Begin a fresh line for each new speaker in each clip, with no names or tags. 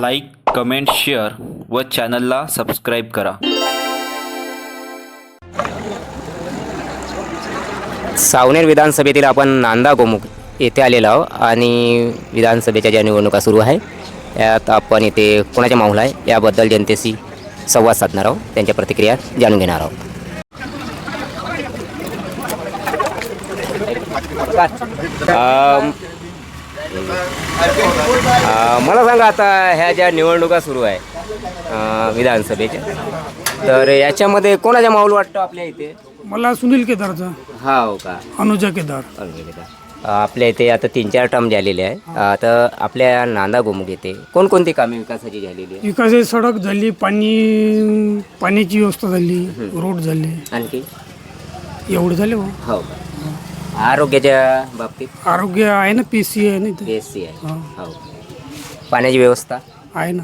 Like comment share व चॅनलला subscribe करा.
सावनेर विधानसभेतील आपण नांदा गोमुख येथे आलेलो आहोत आणि विधानसभेच्या ज्या निवडणुका सुरू आहे यात आपण इथे कोणाच्या माहोल आहे? याबद्दल जनतेशी संवाद साधणार आहोत. त्यांच्या प्रतिक्रिया जाणून घेणार आहोत. मला सांगा आता ह्या ज्या निवडणुका सुरू आहे विधानसभेच्या तर याच्यामध्ये कोणाच्या माहोल वाटतं आपल्या इथे?
मला सुनील केदारचा.
हा हो का?
अनुजा केदार.
अ, आपल्या इथे आता तीन चार टर्म झालेले आहे. आता आपल्या नांदा गोमुख येथे कोणकोणती कामे विकासाची झालेली आहे
विकासाची सडक झाली पाणी पाण्याची व्यवस्था झाली रोड झाले.
आणखी?
एवढे झाले
हो. का आरोग्याच्या बाबतीत?
आरोग्य आहे ना पी सी आहे ना इथे.
बी एस सी आहे.
हा.
हो. पाण्याची व्यवस्था?
आहे ना.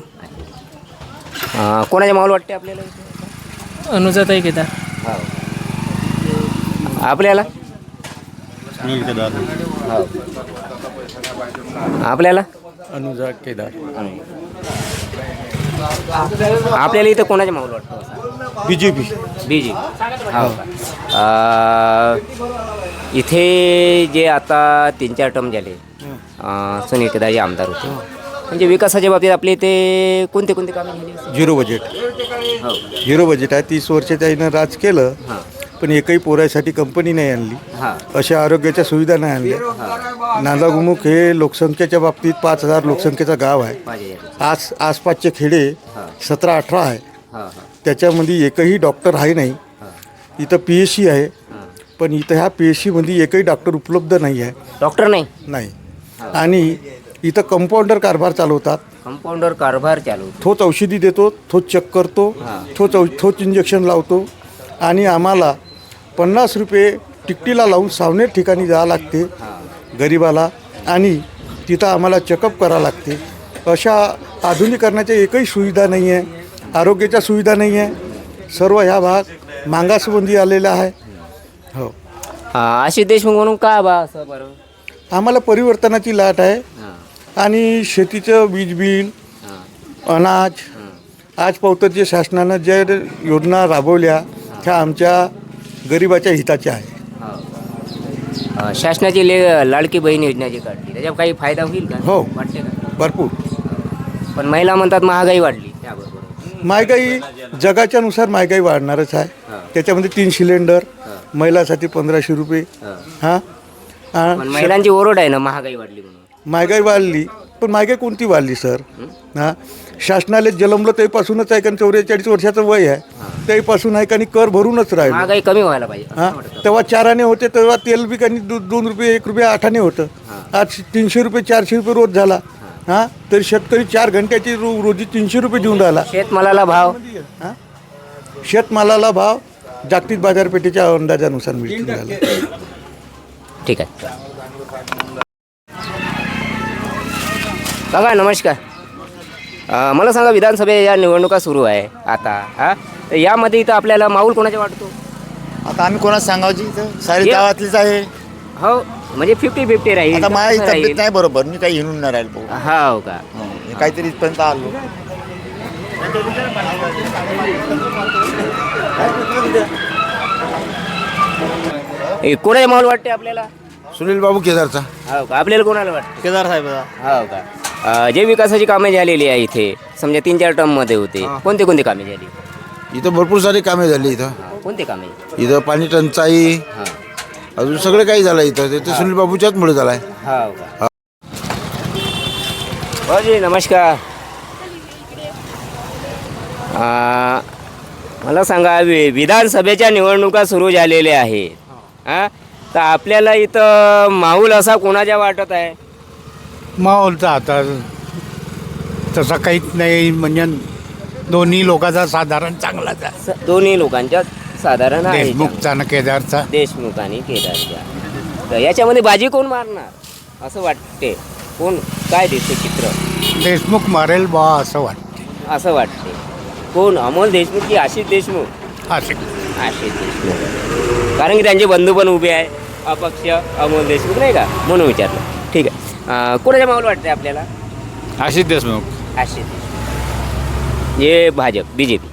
अ, कोणाच्या माहोल वाटते आपल्याला? इथे
अनुजाताई केदार.
हो. आपल्याला? हो आपल्याला?
अनुजा केदार.
आपल्याला इथं कोणाच्या माहोल वाटतो?
बी जे पी
बीजी हो का? अ, इथे जे आता तीन चार टर्म झाले अ, सुनील केदार जे आमदार होते. म्हणजे विकासाच्या बाबतीत आपले इथे कोणते कोणते कामे झाली?
Zero budget.
हो.
झिरो बजेट आहे. तीस वर्ष त्यानं राज केलं.
हां.
पण एकही पोरासाठी कंपनी नाही आणली. अशा आरोग्याच्या सुविधा नाही आणल्या. नांदागुमुख हे लोकसंख्येच्या बाबतीत पाच हजार लोकसंख्येचं गाव आहे. आस आसपासचे खेडे सतरा अठरा आहे. त्याच्यामध्ये एकही डॉक्टर आहे नाही. इथं पी एच सी आहे. पण इथं ह्या पी एच सीमध्ये एकही डॉक्टर उपलब्ध नाही आहे.
डॉक्टर नाही?
नाही. आणि इथं कंपाऊंडर कारभार चालवतात.
कंपाऊंडर कारभार चालू
तोच औषधी देतो तोच चेक करतो तोच औ तोच इंजेक्शन लावतो. आणि आम्हाला पन्नास रुपये तिकटीला लावून सावनेर ठिकाणी जावं लागते गरिबाला आणि तिथं आम्हाला चेकअप करावं लागते. अशा आधुनिकरणाच्या एकही सुविधा नाही आहे आरोग्याच्या सुविधा नाही आहे सर्व ह्या भाग मागासबंदी आलेला आहे. हो.
आशिष देशमुख म्हणून का बा असं बरं?
आम्हाला परिवर्तनाची लाट आहे आणि शेतीचं वीज बिल अनाज आज पावतं जे शासनानं ज्या योजना राबवल्या त्या आमच्या गरिबाच्या हिताच्या आहे.
अ, शासनाची ले लाडकी बहीण योजना जी काढली त्याच्यावर काही फायदा होईल का?
हो.
वाटते का?
भरपूर.
पण महिला म्हणतात महागाई वाढली. त्याबरोबर.
महागाई जगाच्या नुसार महागाई वाढणारच. आहे. त्याच्यामध्ये तीन सिलेंडर महिलासाठी पंधराशे रुपये. हां.
पण महिलांची ओरड आहे ना महागाई वाढली म्हणून.
महागाई वाढली. पण महागाई कोणती वाढली सर? हां? शासनाला जन्मलं तेपासूनच आहे कारण चौवेचाळीस वर्षाचं वय आहे. तेपासून आहे आणि कर भरूनच राहिलं.
महागाई कमी व्हायला पाहिजे.
हां. तेव्हा चाराने होते तेव्हा तेल बी काही दो दोन रुपये एक रुपये आठाने होतं. आज तीनशे रुपये चारशे रुपये रोज झाला. हां. तर शेतकरी चार घंट्याची रो रोजी तीनशे रुपये देऊन राहिला.
शेतमालाला भाव?
हां? शेतमालाला भाव जागतिक बाजारपेठेच्या अंदाजानुसार मिळतील राहिला.
ठीक आहे. काका नमस्कार. मला सांगा विधानसभे या निवडणुका सुरू आहे आता हा? तर यामध्ये इथं आपल्याला माऊल कोणाचा वाटतो?
आता आम्ही कोणाच सांगावची इथं? सारी. गावातलीच आहे.
हो म्हणजे फिफ्टी फिफ्टी राहील.
आता माझी
कसं
तब्येत
राहील?
नाही बरोबर मी काही हिंडून नाही राहील. भाऊ
हो का?
हं, हे काहीतरी इथपर्यंत आलो.
ए, कोणाचा माहोल वाटते आपल्याला?
सुनील बाबू केदारचा.
हो का? आपल्याला कोणाला वाटतं
केदार साहेब.
हो का? अ, जे विकासाची कामे झालेली आहे इथे समजा तीन चार टर्ममध्ये होते कोणते कोणते कामे झाली?
इथं भरपूर सारी कामे झाली इथं.
कोणते कामे?
इथं पाणी टंचाई
हा.
अजून सगळं काही झालं इथं ते- सुनील बाबूच्याच मुळे झालाय.
हो का? भाऊजी नमस्कार. आ, मला सांगा वि विधानसभेच्या निवडणुका सुरू झालेल्या आहेत. हा? तर आपल्याला इथं माहोल असा कोणाच्या वाटत आहे?
माहोलचा आता तसा काहीच नाही म्हणजे दोन्ही लोकांचा साधारण चांगलाच आहे.
स- दोन्ही लोकांच्या साधारण आहे
देशमुखचा ना केदारचा.
देशमुख आणि केदारच्या तर याच्यामध्ये बाजी कोण मारणार? असं वाटते. कोण? काय दिसते चित्र?
देशमुख मारेल बा असं वाटतं.
असं वाटते. कोण? अमोल देशमुख की आशिष देशमुख?
असे
आशिष देशमुख. कारण की त्यांचे बंधू पण उभे आहे. अपक्ष अमोल देशमुख नाही का? म्हणून विचारलं. ठीक आहे. अं, कोणाच्या माहोल वाटते आपल्याला?
आशिष देशमुख.
आशिष देशमुख. हे भाजप बी जे पी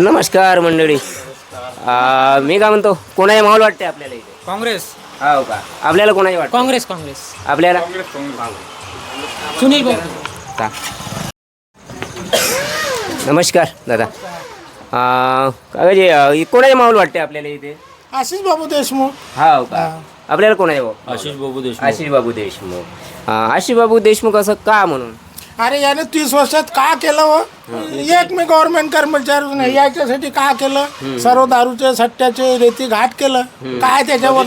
नमस्कार मंडळी. अं, मी काय म्हणतो कोणाचे माहोल वाटते आपल्याला इथे?
काँग्रेस.
हो का? आपल्याला कोणाचे वाटते
काँग्रेस काँग्रेस.
आपल्याला?
सुनील भाऊ.
का? नमस्कार दादा. अं, काय जे अं, कोणाचे माहोल वाटते आपल्याला इथे?
आशिष बाबू देशमुख.
हा हो का? आपल्याला कोणाचे भाऊ
आशिष बाबू देशमुख.
आशिष बाबू देशमुख. आशिष बाबू देशमुख असं का म्हणून?
अरे याने तीस वर्षात का केलं व एक मी गव्हर्नमेंट कर्मचारी नाही. याच्यासाठी का केलं? सर्व दारूचे सट्ट्याचे रेती घाट केलं. काय त्याच्यावर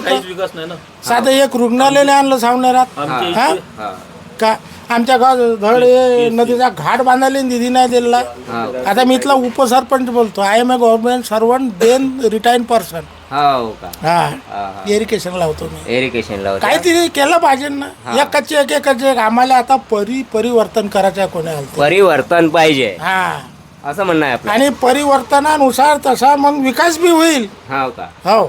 साधं एक रुग्णालय आणलं सावनेरात. हा?
हा.
का? आमच्या गावात धड हे नदीचा घाट बांधायला निधी नाही दिला आता मी इथला उपसरपंच बोलतो. I am a government servant then retired person
हो का?
हा. इरिगेशन लावतो मी.
एरिकेशनला होता
काहीतरी केलं पाहिजे ना. एकाचे एक एकाचे एक आम्हाला आता परी परिवर्तन करायचं आहे कोणी
परिवर्तन पाहिजे.
हा.
असं म्हणणं आहे आपलं.
आणि परिवर्तनानुसार तसा मग विकास बी होईल.
हो का?
हो.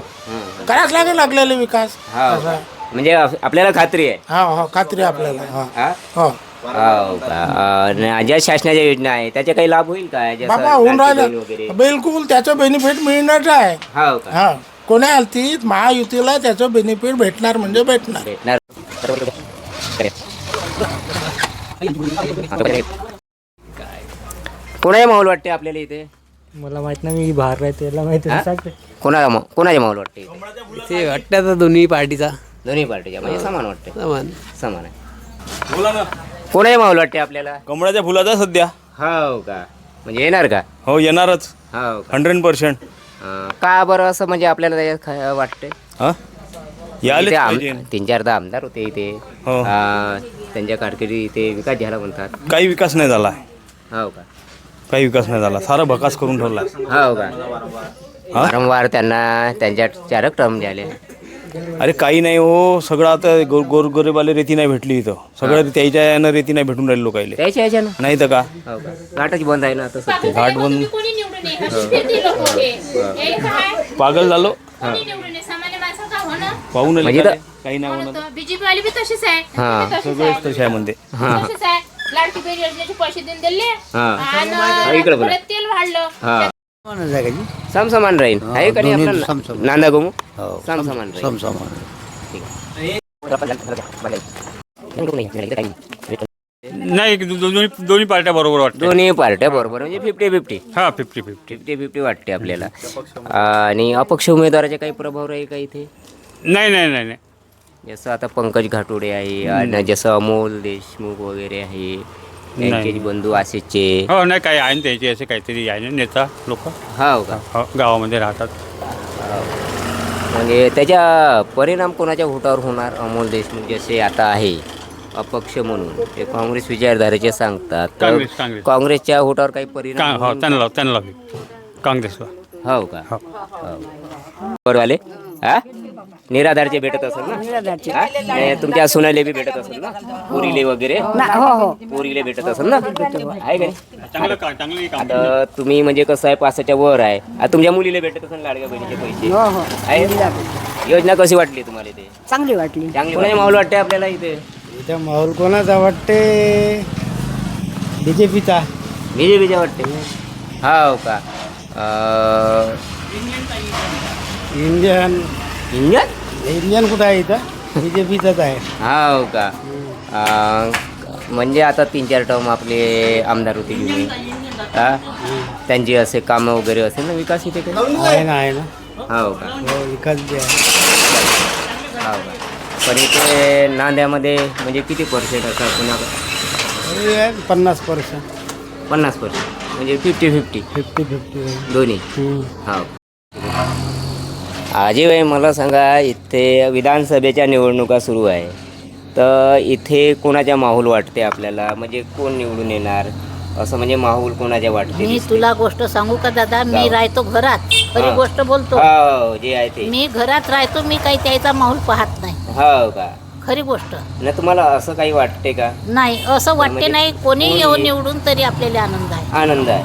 करायच लागेल लागलेले विकास.
हा
असा.
म्हणजे आप- आपल्याला खात्री आहे.
हो हो खात्री आपल्याला हो.
हा?
हो.
हो का? अं, ज्या शासनाच्या योजना आहे त्याचा काही लाभ होईल काय जसं
बाबा होऊन
लाडकी बहीण वगैरे?
राहिलं बिलकुल त्याचं बेनिफिट मिळणार आहे.
हो का?
हा. कोणी आलती? महायुतीला त्याचं बेनिफिट भेटणार म्हणजे भेटणार.
भेटणार. कोणाचे माहोल वाटते आपल्याला इथे?
मला माहीत नाही मी बाहेर राहते याला माहिती
हा? मा- कोणाचे माहोल वाटते इथे?
ते वाटतं आता दोन्ही पार्टीचा.
दोन्ही पार्टीच्या म्हणजे समान वाटते
समान.
समान आहे. कोणाचे माहोल वाटते आपल्याला?
कमळाच्या फुलाचा सध्या.
हो का? म्हणजे येणार का?
हो येणारच.
हो का?
हंड्रेड पर्सेंट
अं, का बरं असं म्हणजे आपल्याला त्याच्यात ख- वाटते
हा? यायलाच
इथे
पाहिजे.
आम- तीन चारदा आमदार होते इथे.
हो.
अं, त्यांच्या कारकिर्दी इथे विकास झाला म्हणतात.
काही विकास नाही झाला.
हो का?
काही विकास नाही झाला. सारा भकास करून ठेवला.
हो का? वारंवार त्यांना त्यांच्या चारक टर्म झाले.
अरे काही नाही हो सगळं आता गोर गोरगरीबाला रेती नाही भेटली इथं. सगळं त्याच्या यानं रेती नाही भेटून राहिली लोकायले.
त्याच्या ह्याच्यानं
नाही तर का?
हो का? घाटच बंद आहे ना आता सध्या.
घाट बंद.
कोणी निवडून ये कशी फिरती लोक हे. हे काय?
पागल झालो.
कोणी निवडून ये सामान्य माणसं का होणं?
पाहून
म्हणजे तर-
काही नाही होणार.
बीजेपी वाली बी तशीच आहे.
हा.
ती बी तशीच
सगळेच
आहे.
तसे आहे म्हणते.
तशीच आहे. लाडकी बहीण योजनेचे पैसे देऊन दिले.
हा.
आणि
इकडे बोला.
परत तेल वाढलं.
हा. समसमान राहील आहे का नाही आपलं नांदा गोमू समसमान राहील
नाही दोन्ही दोन्ही पार्ट्या बरोबर वाटतं
दोन्ही पार्ट्या बरोबर म्हणजे फिफ्टी फिफ्टी
हा फिफ्टी फिफ्टी
फिफ्टी फिफ्टी वाटते आपल्याला. आणि अपक्ष उमेदवाराचे काही प्रभाव राहील का इथे?
नाही नाही नाही नाही.
जसं आता पंकज घाटोडे आहे आणि जसं अमोल देशमुख वगैरे आहे.
नाही.
बंधू आशिषचे
हो नाही काही आहे ना त्याचे असे काहीतरी आहे ना नेता लोक?
हो का?
हो गावामध्ये राहतात.
म्हणजे त्याच्या परिणाम कोणाच्या होटावर होणार? अमोल देशमुख जसे आता आहे अपक्ष म्हणून. ते काँग्रेस विचारधारेचे सांगतात. तर
काँग्रेस, काँग्रेस.
काँग्रेसच्या होटावर काही
का
परिणाम
हो त्यांना त्यांना काँग्रेसला?
हो का?
हो.
हो बरवाले हा? निराधारचे भेटत असेल ना? हा? नाही, तुमच्या सुनाले बी भेटत असेल ना? पोरीले वगैरे? पोरीले भेटत असेल ना? आहे का नाही?
चांगलं का चांगली काम
आता तुम्ही म्हणजे कसं आहे पासाच्या वर आहे. आता तुमच्या मुलीला भेटत असेल लाडक्या बहिणीचे पैसे? आहे? योजना कशी वाटली तुम्हाला ते
चांगली वाटली.
चांगली कोणाची माहोल वाटते आपल्याला इथे?
इथं माहोल कोणाचा वाटते? बी जे पीचा
बीजेपीच्या वाटते? हो का? अं,
इंडियन.
इंजन
इंडियन कुठं आहे इथं? बी जे पीचाच आहे.
हो का? अं, म्हणजे आता तीन चार टर्म आपले आमदार होते जुने. हा? त्यांची असे कामं वगैरे असेल ना विकास इथे काही?
आहे ना आहे ना.
हो का?
हो विकास बी आहे.
हो का? पण इथे नांद्यामध्ये म्हणजे किती पर्सेंट असं पुन्हा?
तरी आहे पन्नास पर्सेंट
पन्नास पर्सेंट म्हणजे फिफ्टी फिफ्टी
फिफ्टी फिफ्टी
दोन्ही? हो आजी भाई मला सांगा इथे विधानसभेच्या निवडणुका सुरू आहे. तर इथे कोणाच्या माहोल वाटते आपल्याला? म्हणजे कोण निवडून येणार? असं म्हणजे माहोल कोणाच्या वाटते?
मी? तुला गोष्ट सांगू का दादा? मी. राहतो घरात.
खरी गोष्ट बोलतो.
हो जे आहे ते.
मी घरात राहतो मी काही त्याचा माहोल पाहत नाही.
हो का?
खरी गोष्ट.
नाही तुम्हाला असं काही वाटते का?
नाही असं वाटते
म्हणजे
नाही. कोणी येऊन निवडून तरी आपल्याला आनंद आहे.
आनंद आहे.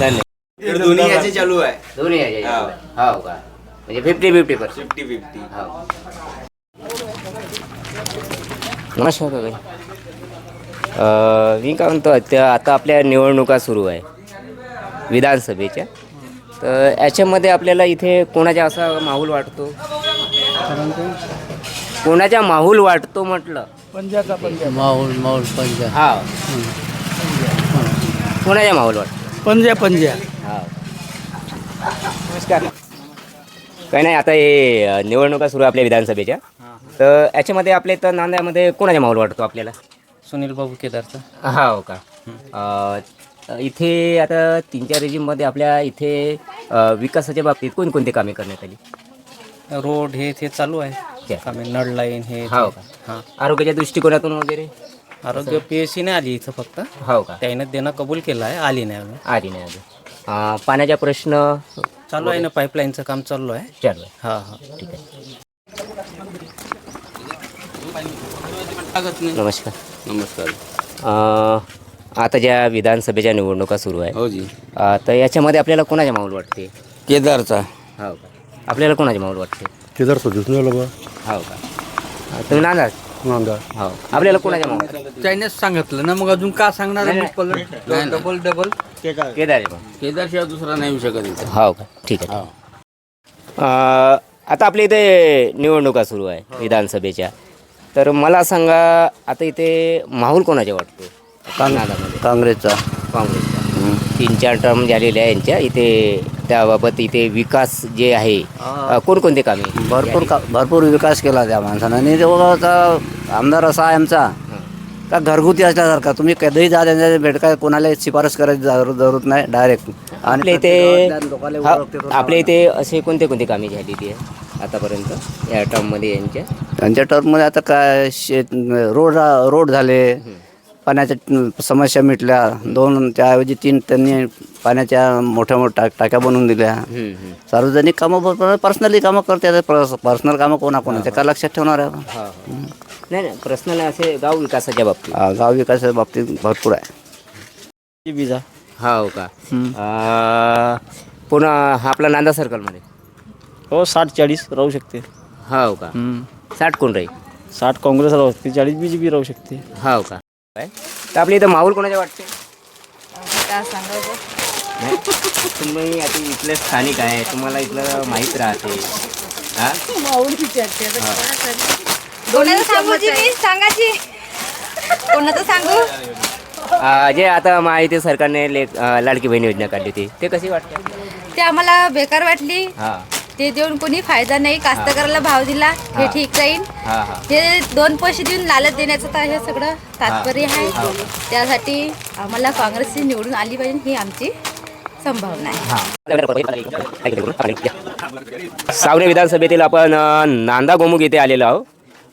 धन्यवाद.
दोन्ही याचे चालू आहे.
दोन्ही आहे. हो का? म्हणजे fifty fifty percent
fifty fifty
हो. नमस्कार अं, मी काय म्हणतो त्या आता आपल्या निवडणुका सुरू आहे. विधानसभेच्या. तर याच्यामध्ये आपल्याला इथे कोणाचा असा माहोल वाटतो? कोणाचा माहोल वाटतो म्हटलं?
माहोल माहोल पंजा.
हा. कोणाचा माहोल वाटतो?
पंजा पंजा.
हा. नमस्कार. काही नाही आता हे निवडणुका सुरू आहे आपल्या विधानसभेच्या. तर याच्यामध्ये आपल्या इथं नांद्यामध्ये कोणाचा माहोल वाटतो आपल्याला?
सुनील बाबू केदारचा.
हा हो का? अ, इथे आता तीन चार रेजिममध्ये आपल्या इथे अ, विकासाच्या बाबतीत कोणकोणते कामे करण्यात आली?
रोड हे ते चालू आहे? कामे नळ लाईन हे
हो का?
हां.
आरोग्याच्या दृष्टिकोनातून वगैरे?
आरोग्य पी एस सी नाही आली इथं फक्त.
हो का?
त्यानं देणं कबूल केलं आहे आली नाही अजून.
आली नाही अजून. अ, पाण्याचा प्रश्न
चालू आहे ना पाईपलाईनचं काम चालू आहे.
चालू आहे.
हां हां.
ठीक आहे. नमस्कार.
नमस्कार.
अ, आता ज्या विधानसभेच्या निवडणुका सुरू आहे
हो जी.
अ, तर याच्यामध्ये आपल्याला कोणाचा माहोल वाटते?
केदारचा.
हो का. आपल्याला कोणाचा माहोल वाटते?
केदार सदूस नाही
हो का. अ, तुम्ही नांदा हो. आपल्याला कोणाच्या वाटते?
त्यानेच सांगितलं ना मग अजून का सांगणार
नाही?
Double double
Kedar. पण
केदारशिवाय दुसरा नाही येऊ शकत इथं.
हो का? ठीक आहे अ, आता आपल्या इथे निवडणुका सुरू आहे विधानसभेच्या. तर मला सांगा आता इथे माहोल कोणाचा वाटतो? नांदामध्ये
काँग्रेसचा.
काँग्रेसचा तीन चार टर्म झालेले आहे यांच्या. इथे त्याबाबत इथे विकास जे आहे कोणकोणते कामे?
भरपूर का भरपूर विकास केला त्या माणसानं. आणि तो आता आमदार असा आहे आमचा. का घरगुती असल्यासारखा. तुम्ही कधीही जा त्यांच्या भेट काय कोणाला शिफारस करायची जरूर जरूरत नाही डायरेक्ट
आपल्या इथे हा, आपल्या इथे असे कोणते कोणते कामे झालेली आहे आतापर्यंत या टर्ममध्ये यांच्या?
त्यांच्या टर्ममध्ये आता काय शेत रोड रोड झाले. पाण्याच्या समस्या मिटल्या. दोन त्याऐवजी तीन त्यांनी पाण्याच्या मोठ्या मोठ्या टाक्या बनवून दिल्या. सार्वजनिक कामं पर्सनली कामं करते पर्सनल कामं कोणाकोणाचे का लक्षात ठेवणार आहे.
नाही नाही. पर्सनल असे गाव विकासाच्या बाबतीत.
गाव विकासाच्या बाबतीत भरपूर आहे.
विजा
हो का? पुन्हा हा आपला नांदा सर्कलमध्ये.
हो साठ चाळीस राहू शकते.
हो का? साठ कोण राहील?
साठ काँग्रेस राहू शकते चाळीस बी जे पी राहू शकते.
हो का? तर आपल्या इथं माहोल कोणाच्या वाटते? नाही? तुम्ही आता इथले स्थानिक आहे तुम्हाला इथलं माहीत राहते. हा?
कोणाचं सांगू जी मी सांगायची. कोणाचं सांगू?
अ, जे आता माहिती सरकारने लेख अ, लाडकी बहीण योजना काढली होती ते कशी वाटते?
ते आम्हाला बेकार वाटली.
हा.
ते देऊन कोणी फायदा नाही. कास्तकाराला भाव दिला हे ठीक राहील
हा हा.
हे दोन पैसे देऊन लालच देण्याचं तर हे सगळं. तात्पर्य आहे. त्यासाठी आम्हाला काँग्रेसची निवडून आली पाहिजे ही आमची संभावना आहे.
सावने विधानसभेतील आपण अ, नांदा गोमुख इथे आलेलो आहोत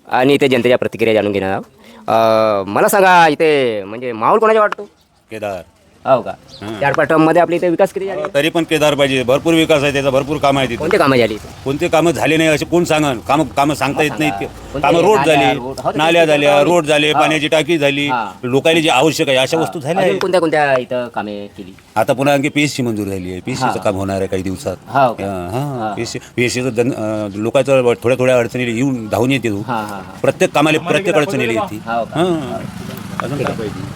आणि इथे जनतेच्या प्रतिक्रिया जाणून घेणार आहोत. अ, मला सांगा इथे म्हणजे माहोल कोणाचा वाटतो?
केदार.
हो का चार पाच आपल्या इथे विकास किती झाले
तरी पण केदार पाहिजे भरपूर विकास आहे त्याचा भरपूर काम आहे तिथे
कोणते कामं झाली इथे?
कोणते कामं झाले नाही असे कोण सांगा कामं कामं सांगता येत नाहीत
कोणते?
कामं रोड
नाल्या, रोड. हो,
झाली
ते
नाल्या झाल्या
रोड.
झाले. पाण्याची टाकी झाली
हा.
लोकांना जे आवश्यक आहे अशा वस्तू झाल्या
अजून
आहेत
कोणत्या कोणत्या इथं कामे केली
आता पुन्हा आणखी पी एस सी मंजूर झाली आहे पी एस
हा.
सीचं काम होणार आहे काही दिवसात
हो का?
हां P S C P S सीचं जन अं, लोकांचं थोड्या थोड्या अडचणी येऊन धावून येते तो.
हा हा हा
प्रत्येक कामाला प्रत्येक अडचणीला येते
हो?
हां अजून काय पाहिजे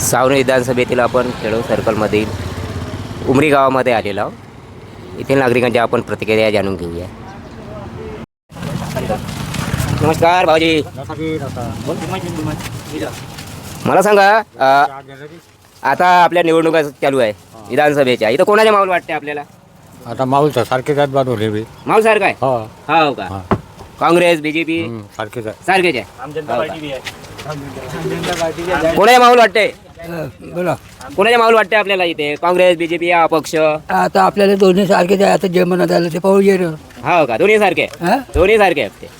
सावने विधानसभेतील आपण खेडो सर्कलमधील उमरी गावामध्ये आलेलो आहोत. येथील नागरिकांच्या आपण प्रतिक्रिया जाणून घेऊया. नमस्कार भाऊजी. मला सांगा अ, आता आपल्या निवडणुका चालू आहे विधानसभेच्या. इथं कोणाच्या माहोल वाटते आपल्याला?
आता माऊलचा सारखेच आहेत बनवले बी.
माहोल सारखा आहे?
हो.
हो का? काँग्रेस बीजेपी?
सारखेच आहे.
सारखेच आहे. कोणाच्या माहोल वाटते
बोला.
कोणाच्या माहोल वाटते आपल्याला इथे? काँग्रेस बीजेपी या अपक्ष
आता आपल्याला दोन्ही सारखेच आहे आता जे म्हणत आलं ते पाहू ये
हो का? दोन्ही सारखे?
हा?
दोन्ही सारखे आहेत ते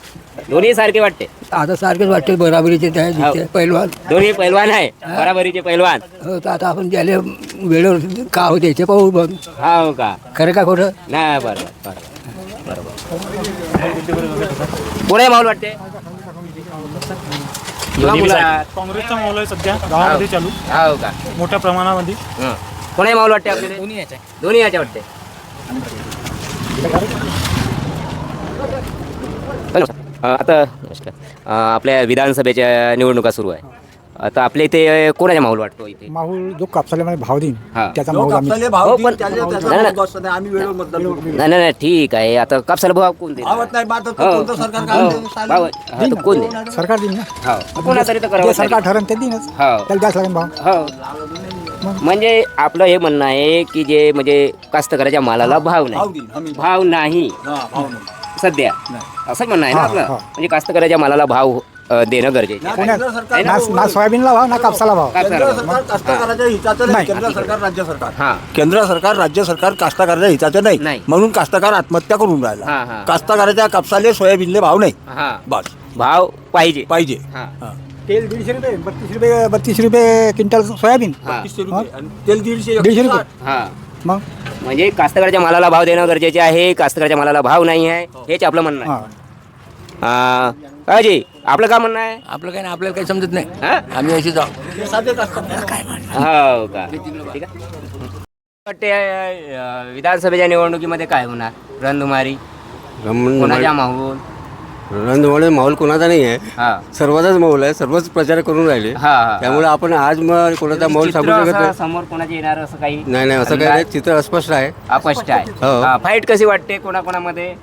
दोन्ही सारखे वाटते.
आता सारखेच वाटते बराबरीचे त्या
हो.
जिथे पैलवान.
दोन्ही पैलवान आहे. बराबरीचे पैलवान.
हो तर आता आपण ज्याला वेळेवर का होते याचे पाहू बघ.
हो का?
खरं का खोटं?
नाही बरोबर बरोबर बरोबर माहोल वाटते? मुलं?
काँग्रेसचा माहोल आहे सध्या गावामध्ये चालू.
हो का?
मोठ्या प्रमाणामध्ये.
हं. कोणाही माहोल वाटते आपल्याला? दोन्ही याच्या वाटते अं, आता नमस्कार. अं, आपल्या विधानसभेच्या निवडणुका सुरू आहे. आता आपल्या इथे कोणाचा माहोल वाटतो इथे?
माहूल जो कापसाल्यामध्ये भाव देईन
हा.
त्याचा माहूल आम्ही
हो, पण नाही, नाही. नाही नाही नाही ठीक आहे. आता कापसाला भाव कोण देईल? हो, हो, भाव- हा, तर कोण देईल?
सरकार देईन ना.
हो. कोणातरी तर
जे
करावं
सरकार ठरण ते देईनच.
हो.
त्याला द्यास लागेल भाव.
हो. म्हणजे आपलं हे म्हणणं आहे की जे म्हणजे कास्तकाराच्या मालाला भाव नाही. भाव नाही. सध्या. असं म्हणणं आहे ना आपलं? म्हणजे कास्तकाराच्या मालाला भाव अ, देणं गरजेचं आहे. ना?
सोयाबीनला भाव ना कापसाला भाव
कापसाला भाव.
कास्तकाराच्या हिताचं नाही केंद्र सरकार राज्य सरकार.
हा.
केंद्र सरकार राज्य सरकार कास्तकाराच्या हिताचं
नाही.
नाही. म्हणून कास्तकार आत्महत्या करून
हा,
राहिला
हा.
कास्तकाराच्या कापसाले सोयाबीनले भाव नाही.
हा.
बस.
भाव पाहिजे.
पाहिजे.
हा.
तेल दीडशे रुपये बत्तीस रुपये बत्तीस रुपये क्विंटल सोयाबीन.
हा.
तेल दीडशे
दीडशे रुपये.
हा.
मग?
म्हणजे कास्तकाराच्या मालाला भाव देणं गरजेचे आहे कास्तकाराच्या मालाला भाव नाही आहे हेच आपलं म्हणणं
हा
आहे. हा. अजय आपलं काय म्हणणं आहे?
आपलं काही आपल्याला काही समजत नाही. आम्ही अशी जाऊ.
हो का? ठीक आहे. वाटते अ, विधानसभेच्या निवडणुकीमध्ये काय होणार? रणधुमारी कोणाच्या माहोल?
रणधुमाळे माहोल कोणाचा नाही आहे.
हा.
सर्वांचाच माहोल आहे सर्वच प्रचार करून राहिले.
हा, हा.
त्यामुळे आपण आज मग कोणाचा माहोल सांगू
चित्र
शकत
असं
नाही
समोर कोणाचे येणार असं काही
नाही नाही असं काही नाही. चित्र अस्पष्ट आहे.
अपष्ट आहे.
हो.
हा, फाईट कशी वाटते कोणाकोणामध्ये?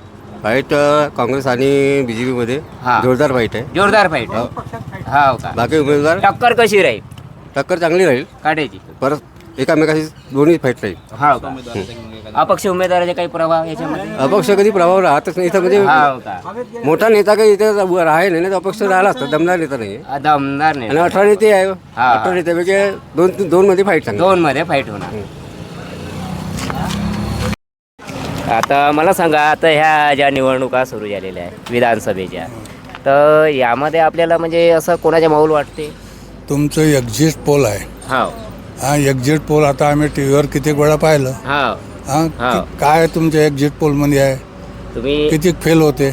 फाईट अ, काँग्रेस आणि बीजेपी मध्ये
हा.
जोरदार फाईट आहे.
जोरदार फाईट हो. का?
बाकी उमेदवार?
टक्कर कशी राहील?
टक्कर चांगली राहील.
काढायची.
परत एकामेकाशी दोन्ही फाईट राहील.
हो का? अपक्ष उमेदवाराचे काही प्रभाव याच्यामध्ये?
अपक्ष कधी प्रभाव राहतच नाही. इथं म्हणजे
हो का?
मोठा नेता काही इथे राहाय नाही तर अपक्ष राहिला असता. दमदार नेता नाही
आ, दमदार नाही
आणि अठरा नेते आहे.
हा.
अठरा नेत्यापैकी दोन दोन मध्ये फाईट
दोन मध्ये फाईट होणार. आता मला सांगा आता ह्या ज्या निवडणुका सुरू झालेल्या आहेत विधानसभेच्या तर यामध्ये आपल्याला म्हणजे असं कोणाच्या माहोल वाटते?
तुमचं एक्झिट पोल आहे.
हो
हा एक्झिट पोल आता आम्ही टी व्हीवर किती वेळा पाहिलं?
हो
हा
हा.
कि- काय तुमच्या एक्झिट पोलमध्ये आहे?
तुम्ही
किती फेल होते?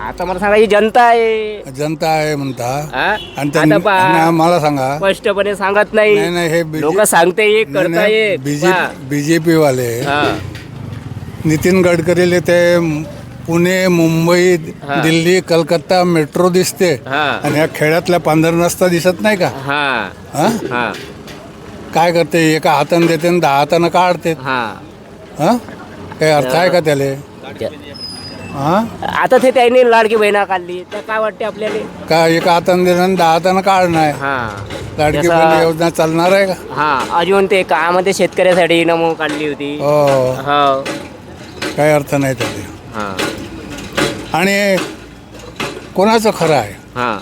आता मला सांगा ही जनता आहे.
जनता आहे म्हणता.
हा?
आणि
आता पहा,
मला सांगा.
स्पष्टपणे सांगत
नाही.
नाही
नाही हे BJ
लोक सांगते एक करता येत
बीजेपी बीजेपी वाले
हा.
नितीन गडकरीले ते पुणे मुंबई. दिल्ली कलकत्ता मेट्रो दिसते. आणि या खेड्यातल्या पांढर नसता दिसत नाही का?
हा.
काय करते? एका हातानं देते आणि दहा हातानं काढते.
हा.
काही अर्थ आहे का त्याले? हा?
आता ते त्यांनी लाडकी बहिणा काढली. तर काय वाटते आपल्याला?
का एका हातानं देणं आणि दहा हातानं काढणं आहे
हा.
लाडकी
जसं-
बहीण योजना चालणार आहे का?
हा. अजून ते कामध्ये शेतकऱ्यासाठी नमो काढली होती.
हो.
हो.
काही अर्थ नाही त्याले
हा.
आणि कोणाचं खरं आहे?
हा.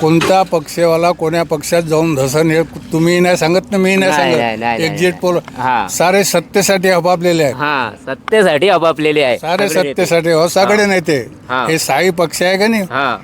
कोणता पक्षवाला कोण्या पक्षात जाऊन धसन हे तुम्ही नाही सांगत ना मी नाही
नाही, नाही,
सांगत
नाही,
एक्झिट पोल
हा.
सारे सत्तेसाठी अपापलेले आहेत.
हा सत्तेसाठी अपापलेले आहे
सारे
सगळे नेते.
सत्तेसाठी हो सगळे नाही ते
हा.
हे साई पक्ष आहे का नाही?
हा.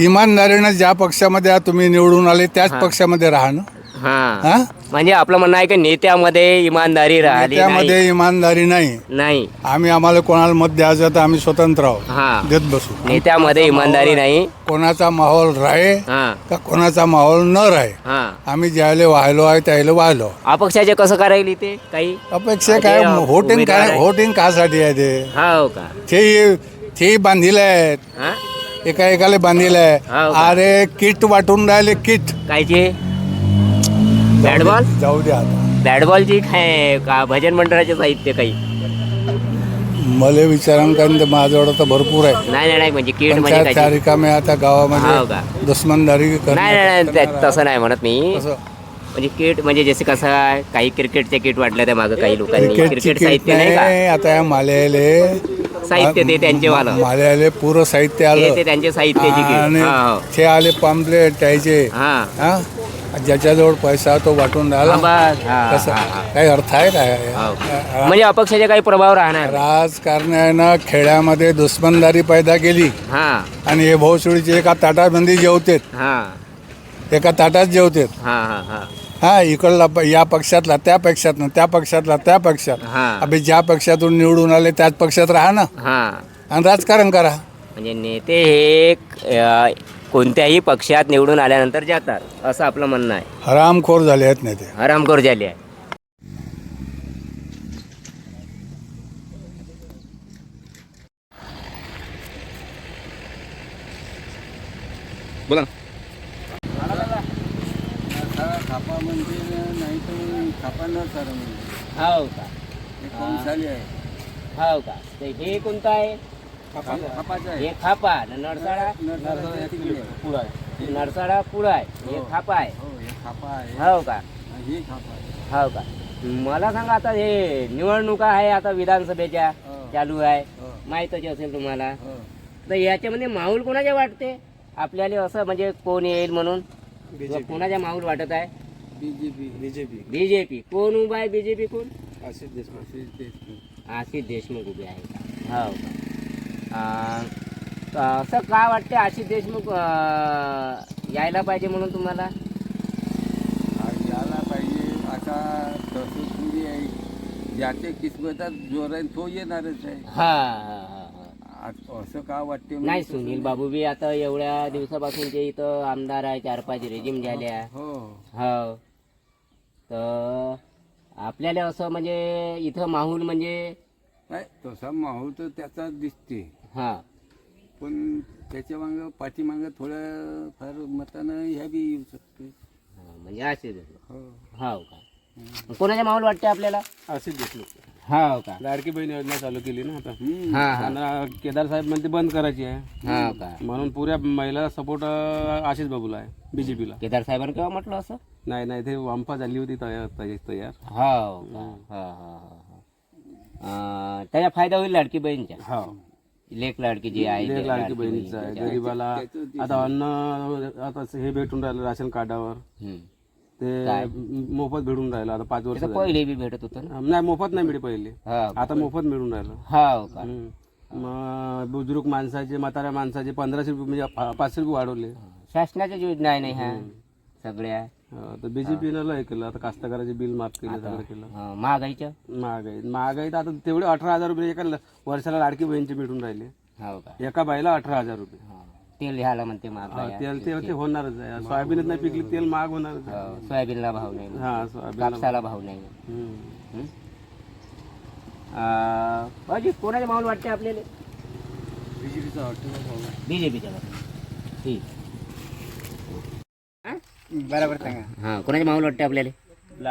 इमानदारीनं ज्या पक्षामध्ये तुम्ही निवडून आले त्याच. पक्षामध्ये राहा ना.
हा.
हा?
म्हणजे आपलं म्हणणं आहे की नेत्यामध्ये इमानदारी राहिली
त्यामध्ये. इमानदारी नाही.
नाही.
आम्ही आम्हाला कोणाला मत द्यायचं तर आम्ही स्वतंत्र आहोत.
हा.
देत बसू.
नेत्यामध्ये इमानदारी नाही.
कोणाचा माहोल राहे
हा.
का कोणाचा माहोल न राहे.
हा.
आम्ही ज्याला वाहिलो आहे त्याला वाहिलो
अपक्षाचे कसं करायला इथे? काही?
अपेक्षा काय? होटिंग
उमेदवार
काय
आहे.
होटिंग कासाठी आहे ते.
हो का?
ते ते बांधिले आहेत.
हा?
एका एकाला बांधिले आहे
हो का?
अरे किट वाटून राहिले किट.
कायचे? बॅट बॉल
जाऊ द्या आता.
बॅट बॉलची काय का भजन मंडळाचे साहित्य काही?
मला ते माझ्याजवळ तर भरपूर आहे.
नाही नाही नाही म्हणजे किट म्हणजे
त्या
काय?
त्या रिकामे आता
हो का?
गावामध्ये दुश्मनदारी
नाही नाही नाही तसं नाही म्हणत मी? म्हणजे किट म्हणजे जसे कसं आहे, काही क्रिकेटचे किट वाटलं त्या मागं काही लोकांनी.
क्रिकेटची
क्रिकेट
किट
साहित्य नाही
नाही आता या माल्याले
साहित्य ते त्यांचे वालं
माल्याले पुरं साहित्य
हे ते
आलं.
त्यांचे साहित्याची
आणि
किट हा.
ते आले पाम्पलेट त्याचे
हा.
हा?
ज्याच्याजवळ पैसा तो वाटून राहिला
बस. हा, हा, हा.
काही अर्थ आहे काय
हो. म्हणजे अपक्षाचे काही प्रभाव राहणार.
राजकारण्यानं खेड्यामध्ये दुश्मनदारी पैदा केली.
हा.
आणि हे भाऊसुळीचे एका ताटाबंदी जेवतेत.
हा.
एका ताटात जेवतेत.
हा हा हा.
हा इकडला प- या पक्षातला त्या पक्षातनं त्या पक्षातला त्या पक्षात.
हा.
अभि ज्या पक्षातून निवडून आले त्याच पक्षात राहा ना.
हा.
आणि राजकारण करा.
म्हणजे नेते हे अ, कोणत्याही पक्षात निवडून आल्यानंतर जातात असं आपलं म्हणणं आहे.
हरामखोर झाले आहेत नेते.
हरामखोर झाले आहे बोला ना. हो. का? हो. का? हे कोणतं आहे? हे खापा नरसाळा नरसाळा पुढं आहे हे खापा आहे हो का? हो का? मला सांगा आता हे निवडणुका आहे आता विधानसभेच्या चालू आहे. माहीतच असेल तुम्हाला. तर याच्यामध्ये माहोल कोणाच्या वाटते? आपल्याला असं म्हणजे कोण येईल म्हणून? कोणाच्या माहोल वाटत आहे? बीजेपी. कोण उभा आहे? बीजेपी कोण? आशिष देशमुख. उभे आहे. हो का? असं का वाटते आशिष देशमुख यायला पाहिजे म्हणून तुम्हाला?
यायला पाहिजे आता तसं थोडी आहे. ज्याचे किस्मतात जोर आहे तो येणारच आहे.
हा हा हा हा.
आज असं का वाटते
नाही सुनील बाबू बी आता एवढ्या दिवसापासूनचे इथं आमदार आहे चार पाच रेजिम झाल्या.
हो.
हो. तर आपल्याला असं म्हणजे इथं माहोल म्हणजे
नाही तसा माहोल तर त्याचा दिसते
हा.
पण त्याच्या मागं पाठीमागं थोड्या फार मतानं ह्या बी येऊ शकते.
हा, म्हणजे असे
हो.
हो का? कोणाच्या माहोल वाटते आपल्याला?
आशिष देशमुख.
हो का?
लाडकी बहीण योजना चालू केली ना आता.
हा हा.
केदार साहेब म्हणते बंद करायची आहे.
हा का?
म्हणून पुऱ्या महिला सपोर्ट आशिष बाबूला आहे बीजेपीला
केदार साहेबांनी केव्हा म्हटलं असं?
नाही नाही ते वांपा झाली होती तयार तयार तयार.
हो का? हा हा हा त्याचा फायदा होईल लाडकी बहीणच्या
हो
लेख लाडकी जी आहे
लेक
ते
लाडकी बहिणीचं आहे. गरीबाला. आता अन्न आता हे भेटून राहिलं राशन कार्डावर. ते मोफत भेटून राहिलं आता पाच वर्ष
पहिले बी भेटत होतं ना.
नाही मोफत नाही मिळे पहिले.
हा
आता मोफत. मिळून राहिलं.
हो.
मग बुजुर्ग माणसाचे म्हाताऱ्या माणसाचे पंधराशे रुपये म्हणजे पाचशे रुपये वाढवले.
शासनाच्या योजना आहे नाही ह्या? सगळ्या?
हा, तर बीजेपीनं लय केलं. आता कास्तकाराचे बिल माफ केले सगळं केलं.
महागाईच्या?
महागाई. महागाई तर आता तेवढे अठरा हजार रुपये एका ल- वर्षाला लाडकी बहिणीचे मिळून राहिले.
हो का?
एका बाईला अठरा हजार रुपये.
हा. तेल घ्यायला म्हणते
हा,
महागाई
तेल ते ते होणारच आहे. सोयाबीनच नाही पिकली तेल महाग होणारच आहे.
हो, सोयाबीनला भाव नाही
हा सोयाबीन
कापसाला भाव नाही
हम्म.
हं? अं, माहोल वाटते आपल्याला? बीजेपीच्या ठीक.
बरोबर सांगा.
हा कोणाच्या माहोल वाटते आपल्याला?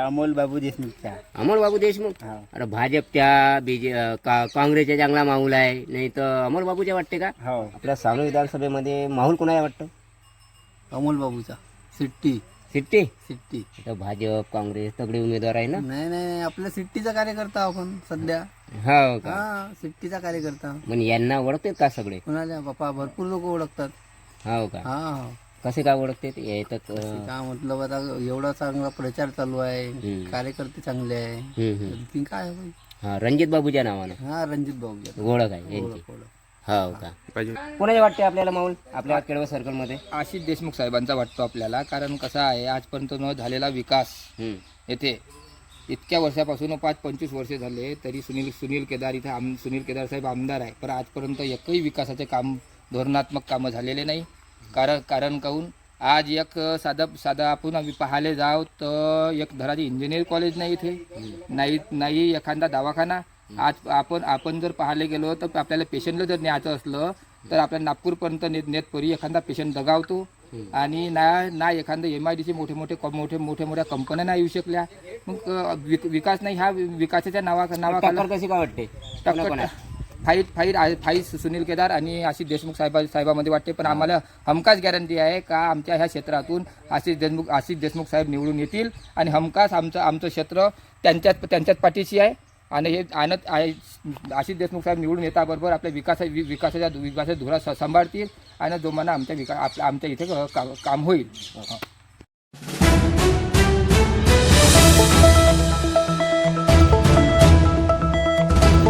अमोल बाबू देशमुखचा
अमोल बाबू देशमुख? अरे भाजपच्या बीजे अं, का काँग्रेसच्या चांगला माहोल आहे. नाही तर अमोल बाबूच्या वाटते का?
हो.
आपल्या सांगली विधानसभेमध्ये माहोल कोणाला वाटतं?
अमोल बाबूचा. सिट्टी.
सिट्टी?
सिट्टी.
इथं भाजप काँग्रेस तगडे उमेदवार आहे ना?
नाही नाही आपल्या सिट्टीचा कार्यकर्ता आपण सध्या.
हो का?
हा सिट्टीचा कार्यकर्ता.
मग यांना ओळखते का सगळे?
कुणाला? बापा भरपूर लोक ओळखतात.
हो का?
हा हा.
कसे काय ओळखते येतात अं,
काय म्हटलं आता एवढा चांगला प्रचार चालू आहे. कार्यकर्ते चांगले आहे.
हम्म, हम्म.
आणखीन काय आहे बाई?
हा रणजित बाबूच्या नावानं.
हा रणजित भाऊ
ओळख आहे यांची. हो का? कोणाच्या वाटते आपल्याला माऊल आपल्या केळवं सर्कलमध्ये
आशिष देशमुख साहेबांचा वाटतो आपल्याला कारण कसा आहे आजपर्यंत न झालेला विकास
हम्म.
येथे इतक्या वर्षापासून पाच पंचवीस वर्षे झाले तरी सुनील सुनील केदार इथे आम सुनील केदार साहेब आमदार आहे. पण आजपर्यंत एकही विकासाचे काम धोरणात्मक कामं झालेले नाही. कारण कारण काहून? आज एक साधं साधं आपण आम्ही पाहायला जाऊ तर एक धराची इंजिनिअर कॉलेज नाही इथे. नाही नाही एखादा दवाखाना. आज आपण आपण जर पाहायला गेलो तर आपल्याला पेशंटला जर न्यायचं असलं तर आपल्या नागपूरपर्यंत नेत नेत परी एखादा पेशंट दगावतो. आणि ना ना एखादं एम आय डी मोठे मोठे मोठे मोठे मोठ्या कंपन्या नाही येऊ शकल्या. मग विकास नाही ह्या विकासाच्या नावा नावाखाली
टक्कर कशी काय वाटते?
Fight fight fight Sunil Kedar आणि आशिष देशमुख साहेबा साहेबामध्ये वाटते. पण आम्हाला हमखास गॅरंटी आहे का आमच्या ह्या क्षेत्रातून आशिष देशमुख आशिष देशमुख साहेब निवडून येतील? आणि हमखास आमचं आमचं क्षेत्र त्यांच्यात त्यांच्याच पाठीशी आहे? आणि हे आणत आशिष देशमुख साहेब निवडून येताबरोबर आपल्या विकासा वि- विकासाच्या विकासाच्या धुरा स- सांभाळतील आणि जोमाना आमच्या विका आपल्या आमच्या इथे काम होईल.